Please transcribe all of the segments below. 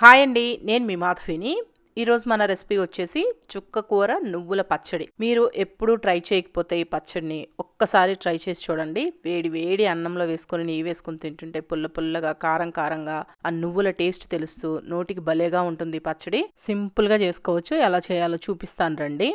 Hi అండి నేను మీ మాధవిని. ఈరోజు మన రెసిపీ వచ్చేసి చుక్క కూర నువ్వుల పచ్చడి. మీరు ఎప్పుడూ ట్రై చేయకపోతే ఈ పచ్చడిని ఒక్కసారి ట్రై చేసి చూడండి. వేడి వేడి అన్నంలో వేసుకొని నెయ్యి వేసుకుని తింటుంటే పుల్ల పుల్లగా కారం కారంగా ఆ నువ్వుల టేస్ట్ తెలుస్తూ నోటికి భలేగా ఉంటుంది ఈ పచ్చడి. సింపుల్గా చేసుకోవచ్చు. ఎలా చేయాలో చూపిస్తాను రండి.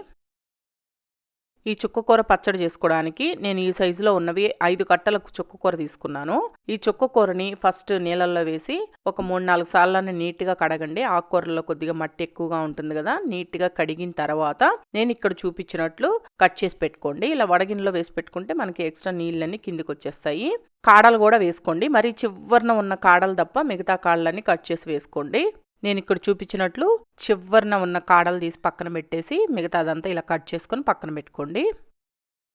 ఈ చుక్కకూర పచ్చడి చేసుకోవడానికి నేను ఈ సైజులో ఉన్నవి ఐదు కట్టల చుక్కకూర తీసుకున్నాను. ఈ చుక్కకూరని ఫస్ట్ నీళ్ళల్లో వేసి ఒక మూడు నాలుగు సార్లను నీట్గా కడగండి. ఆకుకూరలో కొద్దిగా మట్టి ఎక్కువగా ఉంటుంది కదా నీట్గా కడిగిన తర్వాత నేను ఇక్కడ చూపించినట్లు కట్ చేసి పెట్టుకోండి. ఇలా వడగిన్లో వేసి పెట్టుకుంటే మనకి ఎక్స్ట్రా నీళ్ళన్నీ కిందికి వచ్చేస్తాయి. కాడలు కూడా వేసుకోండి. మరి చివరిన ఉన్న కాడలు తప్ప మిగతా కాడలన్నీ కట్ చేసి వేసుకోండి. నేను ఇక్కడ చూపించినట్లు చివరిన ఉన్న కాడలు తీసి పక్కన పెట్టేసి మిగతా అదంతా ఇలా కట్ చేసుకొని పక్కన పెట్టుకోండి.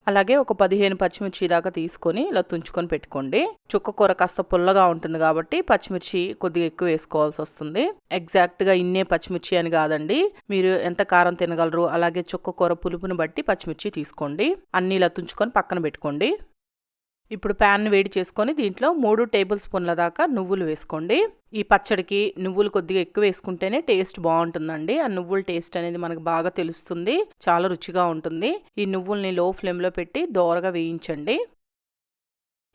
అలాగే ఒక పదిహేను పచ్చిమిర్చి దాకా తీసుకొని ఇలా తుంచుకొని పెట్టుకోండి. చుక్క కూర కాస్త పుల్లగా ఉంటుంది కాబట్టి పచ్చిమిర్చి కొద్దిగా ఎక్కువ వేసుకోవాల్సి వస్తుంది. ఎగ్జాక్ట్గా ఇన్నే పచ్చిమిర్చి అని కాదండి. మీరు ఎంత కారం తినగలరు అలాగే చుక్క కూర పులుపుని బట్టి పచ్చిమిర్చి తీసుకోండి. అన్నీ ఇలా తుంచుకొని పక్కన పెట్టుకోండి. ఇప్పుడు ప్యాన్ వేడి చేసుకొని దీంట్లో మూడు టేబుల్ స్పూన్ల దాకా నువ్వులు వేసుకోండి. ఈ పచ్చడికి నువ్వులు కొద్దిగా ఎక్కువ వేసుకుంటేనే టేస్ట్ బాగుంటుందండి. ఆ నువ్వుల టేస్ట్ అనేది మనకు బాగా తెలుస్తుంది. చాలా రుచిగా ఉంటుంది. ఈ నువ్వుల్ని లో ఫ్లేమ్లో పెట్టి దోరగా వేయించండి.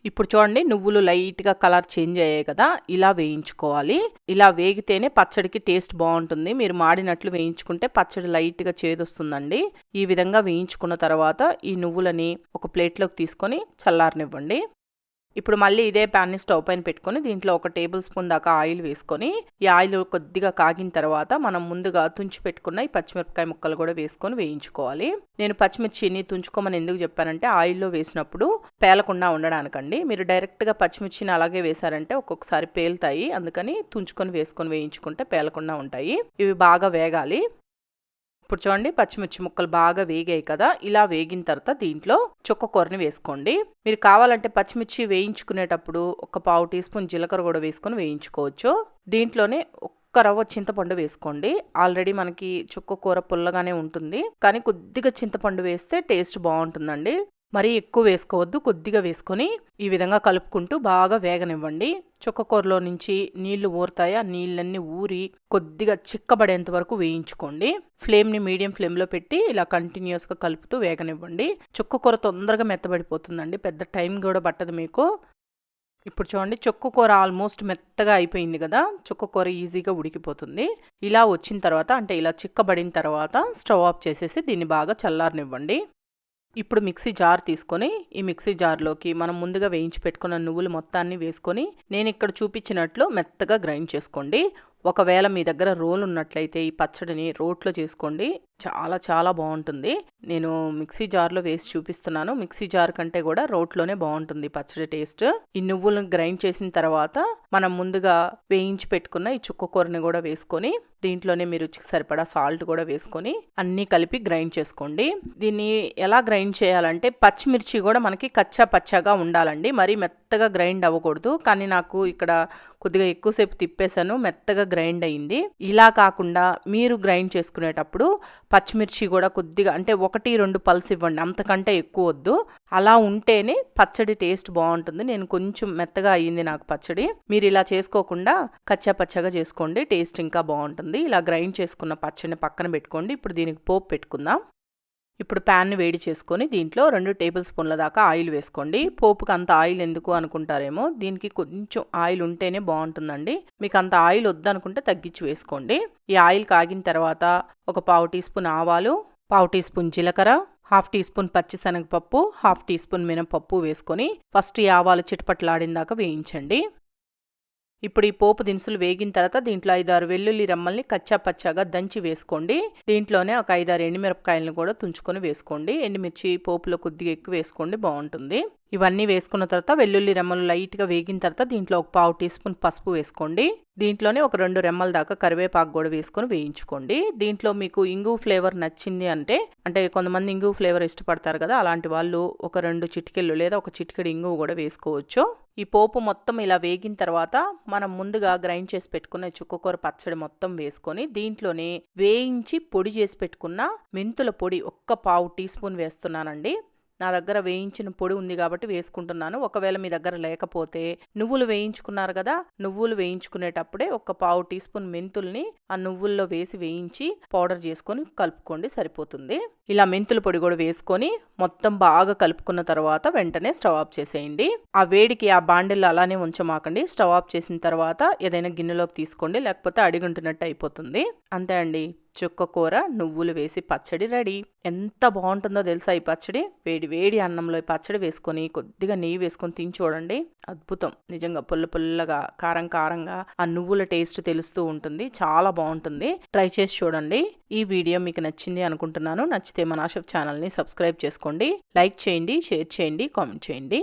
ఇప్పుడు చూడండి నువ్వులు లైట్గా కలర్ చేంజ్ అయ్యాయి కదా ఇలా వేయించుకోవాలి. ఇలా వేగితేనే పచ్చడికి టేస్ట్ బాగుంటుంది. మీరు మాడినట్లు వేయించుకుంటే పచ్చడి లైట్గా చేదొస్తుందండి. ఈ విధంగా వేయించుకున్న తర్వాత ఈ నువ్వులని ఒక ప్లేట్లోకి తీసుకొని చల్లారనివ్వండి. ఇప్పుడు మళ్ళీ ఇదే ప్యాన్ని స్టవ్ పైన పెట్టుకొని దీంట్లో ఒక టేబుల్ స్పూన్ దాకా ఆయిల్ వేసుకొని ఈ ఆయిల్ కొద్దిగా కాగిన తర్వాత మనం ముందుగా తుంచి పెట్టుకున్న ఈ పచ్చిమిరపకాయ ముక్కలు కూడా వేసుకొని వేయించుకోవాలి. నేను పచ్చిమిర్చిని తుంచుకోమని ఎందుకు చెప్పానంటే ఆయిల్లో వేసినప్పుడు పేలకుండా ఉండడానికండి. మీరు డైరెక్ట్గా పచ్చిమిర్చిని అలాగే వేశారంటే ఒక్కొక్కసారి పేలుతాయి. అందుకని తుంచుకొని వేసుకొని వేయించుకుంటే పేలకుండా ఉంటాయి. ఇవి బాగా వేగాలి. ఇప్పుడు చూడండి పచ్చిమిర్చి ముక్కలు బాగా వేగాయి కదా. ఇలా వేగిన తర్వాత దీంట్లో చుక్క కూరని వేసుకోండి. మీరు కావాలంటే పచ్చిమిర్చి వేయించుకునేటప్పుడు ఒక పావు టీ స్పూన్ జీలకర్ర కూడా వేసుకొని వేయించుకోవచ్చు. దీంట్లోనే ఒక్క రవ్వ చింతపండు వేసుకోండి. ఆల్రెడీ మనకి చుక్క కూర పుల్లగానే ఉంటుంది. కానీ కొద్దిగా చింతపండు వేస్తే టేస్ట్ బాగుంటుందండి. మరీ ఎక్కువ వేసుకోవద్దు కొద్దిగా వేసుకొని ఈ విధంగా కలుపుకుంటూ బాగా వేగనివ్వండి. చుక్కకూరలో నుంచి నీళ్ళు ఊరుతాయి. ఆ నీళ్ళన్నీ ఊరి కొద్దిగా చిక్కబడేంత వరకు వేయించుకోండి. ఫ్లేమ్ని మీడియం ఫ్లేమ్లో పెట్టి ఇలా కంటిన్యూస్గా కలుపుతూ వేగనివ్వండి. చుక్కకూర తొందరగా మెత్తబడిపోతుందండి. పెద్ద టైం కూడా పట్టదు మీకు. ఇప్పుడు చూడండి చుక్క కూర ఆల్మోస్ట్ మెత్తగా అయిపోయింది కదా. చుక్క కూర ఈజీగా ఉడికిపోతుంది. ఇలా వచ్చిన తర్వాత అంటే ఇలా చిక్కబడిన తర్వాత స్టవ్ ఆఫ్ చేసేసి దీన్ని బాగా చల్లారనివ్వండి. ఇప్పుడు మిక్సీ జార్ తీసుకొని ఈ మిక్సీ జార్లోకి మనం ముందుగా వేయించి పెట్టుకున్న నువ్వులు మొత్తాన్ని వేసుకొని నేను ఇక్కడ చూపించినట్లు మెత్తగా గ్రైండ్ చేసుకోండి. ఒకవేళ మీ దగ్గర రోల్ ఉన్నట్లయితే ఈ పచ్చడిని రోట్లో చేసుకోండి. చాలా చాలా బాగుంటుంది. నేను మిక్సీ జార్లో వేసి చూపిస్తున్నాను. మిక్సీ జార్ కంటే కూడా రోట్లోనే బాగుంటుంది పచ్చడి టేస్ట్. ఈ నువ్వులను గ్రైండ్ చేసిన తర్వాత మనం ముందుగా వేయించి పెట్టుకున్న ఈ చుక్క కూరని కూడా వేసుకొని దీంట్లోనే మీరు రుచికి సరిపడా సాల్ట్ కూడా వేసుకొని అన్నీ కలిపి గ్రైండ్ చేసుకోండి. దీన్ని ఎలా గ్రైండ్ చేయాలంటే పచ్చిమిర్చి కూడా మనకి కచ్చా పచ్చాగా ఉండాలండి. మరీ మెత్తగా గ్రైండ్ అవ్వకూడదు. కానీ నాకు ఇక్కడ కొద్దిగా ఎక్కువసేపు తిప్పేశాను. మెత్తగా గ్రైండ్ అయింది. ఇలా కాకుండా మీరు గ్రైండ్ చేసుకునేటప్పుడు పచ్చిమిర్చి కూడా కొద్దిగా అంటే ఒకటి రెండు పల్స్ ఇవ్వండి. అంతకంటే ఎక్కువ వద్దు. అలా ఉంటేనే పచ్చడి టేస్ట్ బాగుంటుంది. నేను కొంచెం మెత్తగా అయ్యింది నాకు పచ్చడి. మీరు ఇలా చేసుకోకుండా కచ్చా పచ్చగా చేసుకోండి. టేస్ట్ ఇంకా బాగుంటుంది. ఇలా గ్రైండ్ చేసుకున్న పచ్చడిని పక్కన పెట్టుకోండి. ఇప్పుడు దీనికి పోపు పెట్టుకుందాం. ఇప్పుడు ప్యాన్ని వేడి చేసుకొని దీంట్లో రెండు టేబుల్ స్పూన్ల దాకా ఆయిల్ వేసుకోండి. పోపుకి అంత ఆయిల్ ఎందుకు అనుకుంటారేమో దీనికి కొంచెం ఆయిల్ ఉంటేనే బాగుంటుందండి. మీకు అంత ఆయిల్ వద్దనుకుంటే తగ్గించి వేసుకోండి. ఈ ఆయిల్ కాగిన తర్వాత ఒక పావు టీ స్పూన్ ఆవాలు పావు టీ స్పూన్ జీలకర్ర హాఫ్ టీ స్పూన్ పచ్చిశనగపప్పు హాఫ్ టీ స్పూన్ మినపప్పు వేసుకొని ఫస్ట్ ఈ ఆవాలు చిటపట్లాడిన దాకా వేయించండి. ఇప్పుడు ఈ పోపు దినుసులు వేగిన తర్వాత దీంట్లో ఐదారు వెల్లుల్లి రమ్మల్ని కచ్చా పచ్చాగా దంచి వేసుకోండి. దీంట్లోనే ఒక ఐదారు ఎండుమిరపకాయలను కూడా తుంచుకొని వేసుకోండి. ఎండుమిర్చి పోపులో కొద్దిగా ఎక్కువ వేసుకోండి బాగుంటుంది. ఇవన్నీ వేసుకున్న తర్వాత వెల్లుల్లి రెమ్మలు లైట్గా వేగిన తర్వాత దీంట్లో ఒక పావు టీ స్పూన్ పసుపు వేసుకోండి. దీంట్లోనే ఒక రెండు రెమ్మల దాకా కరివేపాకు కూడా వేసుకొని వేయించుకోండి. దీంట్లో మీకు ఇంగు ఫ్లేవర్ నచ్చింది అంటే అంటే కొంతమంది ఇంగు ఫ్లేవర్ ఇష్టపడతారు కదా అలాంటి వాళ్ళు ఒక రెండు చిటికెళ్ళు లేదా ఒక చిటికెడు ఇంగు కూడా వేసుకోవచ్చు. ఈ పోపు మొత్తం ఇలా వేగిన తర్వాత మనం ముందుగా గ్రైండ్ చేసి పెట్టుకున్న చుక్కకూర పచ్చడి మొత్తం వేసుకొని దీంట్లోనే వేయించి పొడి చేసి పెట్టుకున్న మెంతుల పొడి ఒక్క పావు టీ స్పూన్ వేస్తున్నానండి. నా దగ్గర వేయించిన పొడి ఉంది కాబట్టి వేసుకుంటున్నాను. ఒకవేళ మీ దగ్గర లేకపోతే నువ్వులు వేయించుకున్నారు కదా నువ్వులు వేయించుకునేటప్పుడే ఒక పావు టీ స్పూన్ మెంతుల్ని ఆ నువ్వుల్లో వేసి వేయించి పౌడర్ చేసుకొని కలుపుకోండి సరిపోతుంది. ఇలా మెంతుల పొడి కూడా వేసుకొని మొత్తం బాగా కలుపుకున్న తర్వాత వెంటనే స్టవ్ ఆఫ్ చేసేయండి. ఆ వేడికి ఆ బాండిల్ అలానే ఉంచమాకండి. స్టవ్ ఆఫ్ చేసిన తర్వాత ఏదైనా గిన్నెలోకి తీసుకోండి లేకపోతే అడిగుంటున్నట్టు అయిపోతుంది. అంతే అండి. చుక్క కూర నువ్వులు వేసి పచ్చడి రెడీ. ఎంత బాగుంటుందో తెలుసా ఈ పచ్చడి? వేడి వేడి అన్నంలో ఈ పచ్చడి వేసుకొని కొద్దిగా నెయ్యి వేసుకొని తిని చూడండి. అద్భుతం. నిజంగా పుల్ల పుల్లగా కారం కారంగా ఆ నువ్వుల టేస్ట్ తెలుస్తూ ఉంటుంది. చాలా బాగుంటుంది. ట్రై చేసి చూడండి. ఈ వీడియో మీకు నచ్చింది అనుకుంటున్నాను. నచ్చితే నచ్చితే మన ఆషఫ్ ఛానల్ని సబ్స్క్రైబ్ చేసుకోండి లైక్ చేయండి షేర్ చేయండి కామెంట్ చేయండి.